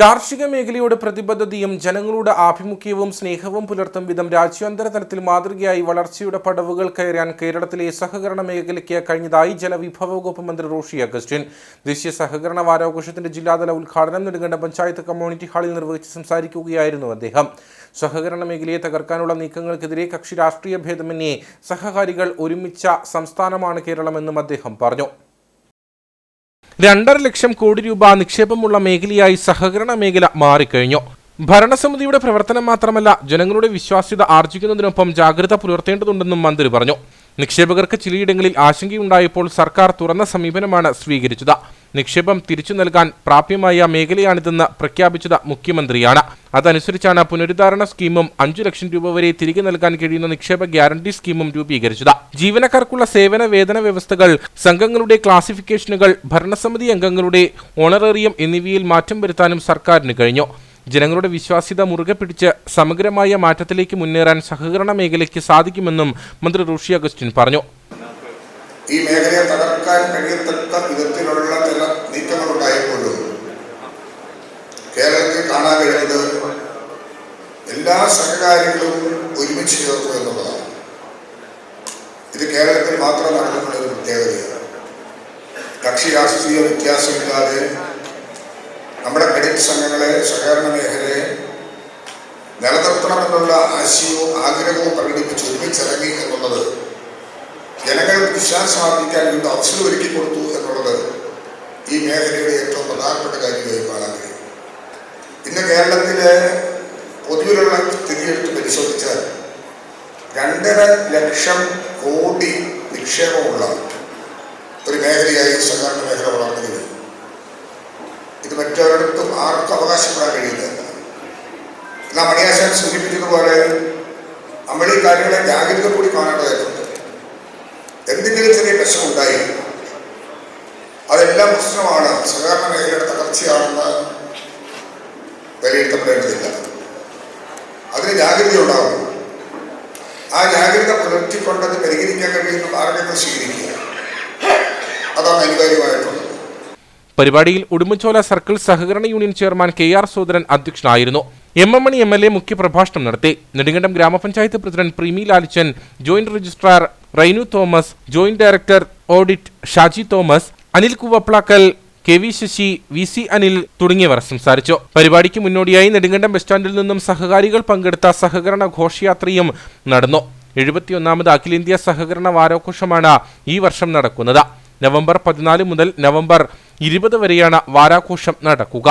കാർഷിക മേഖലയുടെ പ്രതിബദ്ധതയും ജനങ്ങളുടെ ആഭിമുഖ്യവും സ്നേഹവും പുലർത്തും വിധം രാജ്യാന്തര തലത്തിൽ മാതൃകയായി വളർച്ചയുടെ പടവുകൾ കയറാൻ കേരളത്തിലെ സഹകരണ മേഖലയ്ക്ക് കഴിഞ്ഞതായി ജലവിഭവ വകുപ്പ് മന്ത്രി റോഷി അഗസ്റ്റിൻ. ദേശീയ സഹകരണ വാരാഘോഷത്തിന്റെ ജില്ലാതല ഉദ്ഘാടനം നെടുങ്കണ്ട പഞ്ചായത്ത് കമ്മ്യൂണിറ്റി ഹാളിൽ നിർവഹിച്ച് സംസാരിക്കുകയായിരുന്നു അദ്ദേഹം. സഹകരണ മേഖലയെ തകർക്കാനുള്ള നീക്കങ്ങൾക്കെതിരെ കക്ഷി രാഷ്ട്രീയ ഭേദമന്യേ സഹകാരികൾ ഒരുമിച്ച സംസ്ഥാനമാണ് കേരളമെന്നും അദ്ദേഹം പറഞ്ഞു. രണ്ടര ലക്ഷം കോടി രൂപ നിക്ഷേപമുള്ള മേഖലയായി സഹകരണ മേഖല മാറിക്കഴിഞ്ഞു. ഭരണസമിതിയുടെ പ്രവർത്തനം മാത്രമല്ല ജനങ്ങളുടെ വിശ്വാസ്യത ആർജിക്കുന്നതിനൊപ്പം ജാഗ്രത പുലർത്തേണ്ടതുണ്ടെന്നും മന്ത്രി പറഞ്ഞു. നിക്ഷേപകർക്ക് ചിലയിടങ്ങളിൽ ആശങ്കയുണ്ടായപ്പോൾ സർക്കാർ തുറന്ന സമീപനമാണ് സ്വീകരിച്ചത്. നിക്ഷേപം തിരിച്ചു നൽകാൻ പ്രാപ്യമായ മേഖലയാണിതെന്ന് പ്രഖ്യാപിച്ചത് മുഖ്യമന്ത്രിയാണ്. അതനുസരിച്ചാണ് പുനരുദ്ധാരണ സ്കീമും അഞ്ചു ലക്ഷം രൂപ വരെ തിരികെ നൽകാൻ കഴിയുന്ന നിക്ഷേപ ഗ്യാരണ്ടി സ്കീമും രൂപീകരിച്ചത്. ജീവനക്കാർക്കുള്ള സേവന വേതന വ്യവസ്ഥകൾ സംഘങ്ങളുടെ ക്ലാസിഫിക്കേഷനുകൾ ഭരണസമിതി അംഗങ്ങളുടെ ഓണറേറിയം എന്നിവയിൽ മാറ്റം വരുത്താനും സർക്കാരിന് കഴിഞ്ഞു. ജനങ്ങളുടെ വിശ്വാസ്യത മുറുകെ പിടിച്ച് സമഗ്രമായ മാറ്റത്തിലേക്ക് മുന്നേറാൻ സഹകരണ മേഖലയ്ക്ക് സാധിക്കുമെന്നും മന്ത്രി റൂഷി അഗസ്റ്റിൻ പറഞ്ഞു. ഈ മേഖലയെ തകർക്കാൻ കഴിയത്തക്ക വിധത്തിലുള്ള ചില നീക്കങ്ങളുണ്ടായപ്പോഴും കേരളത്തിൽ കാണാൻ കഴിയുന്നത് എല്ലാ സഹകാരികളും ഒരുമിച്ച് ചേർത്തു എന്നുള്ളതാണ്. ഇത് കേരളത്തിൽ മാത്രം നടന്നിട്ടുള്ള ഒരു പ്രത്യേകതയാണ്. കക്ഷി രാഷ്ട്രീയ വ്യത്യാസമില്ലാതെ നമ്മുടെ ക്രെഡിറ്റ് സംഘങ്ങളെ സഹകരണ മേഖലയെ നിലനിർത്തണമെന്നുള്ള ആശയവും ആഗ്രഹവും പ്രകടിപ്പിച്ച് എന്നുള്ളത് ആർജിക്കാൻ വേണ്ട അവസരം ഒരുക്കി കൊടുത്തു എന്നുള്ളത് ഈ മേഖലയുടെ ഏറ്റവും പ്രധാനപ്പെട്ട കാര്യമായി കാണാൻ കഴിയും. ഇന്ന് കേരളത്തിലെ പൊതുവിലുള്ള സ്ഥിതിയെടുത്ത് പരിശോധിച്ചാൽ രണ്ടര ലക്ഷം കോടി നിക്ഷേപമുള്ള ഒരു മേഖലയായി സഹകരണ മേഖല വളർന്നു കഴിഞ്ഞു. ഇത് മറ്റൊരിടത്തും ആർക്കും അവകാശപ്പെടാൻ കഴിയില്ല. എന്നാൽ മണിയാശാൻ സൂചിപ്പിച്ചതുപോലെ നമ്മൾ ഈ കാര്യങ്ങളെ ജാഗ്രത കൂടി കാണേണ്ടതായിട്ടുണ്ട്. എന്തെങ്കിലും ചെറിയ പ്രശ്നമുണ്ടായി. അതെല്ലാം പ്രശ്നമാണ്. സഹകരണ മേഖലയുടെ തകർച്ചയാണെന്ന് വിലയിരുത്തപ്പെടേണ്ടതില്ല. അതിന് ജാഗ്രത ഉണ്ടാവും ആ ജാഗ്രത പുലർത്തിക്കൊണ്ടത് പരിഹരിക്കാൻ കഴിയുന്ന മാർഗങ്ങൾ സ്വീകരിക്കുക. അതാണ് അനിവാര്യമായിട്ടുള്ളത് പരിപാടിയിൽ ഉടുമ്പൻചോല സർക്കിൾ സഹകരണ union chairman K R Sodaran അധ്യക്ഷനായിരുന്നു. M M Mani M L A മുഖ്യപ്രഭാഷണം നടത്തി. നെടുങ്കണ്ടം ഗ്രാമപഞ്ചായത്ത് president Premi Lalichan joint registrar Rainu Thomas joint director audit Shaji Thomas Anil Kuvaplakkal K V Sasi V C Anil തുടങ്ങിയവർ സംസാരിച്ചു. പരിപാടിക്ക് മുന്നോടിയായി Nedumkandam bus സ്റ്റാൻഡിൽ നിന്നും സഹകാരികൾ പങ്കെടുത്ത സഹകരണ ഘോഷയാത്രയും നടന്നു. എഴുപത്തിയൊന്നാമത് അഖിലേന്ത്യാ സഹകരണ വാരാഘോഷമാണ് ഈ വർഷം നടക്കുന്നത്. നവംബർ പതിനാല് മുതൽ നവംബർ ഇരുപത് വരെയാണ് വാരാഘോഷം നടക്കുക.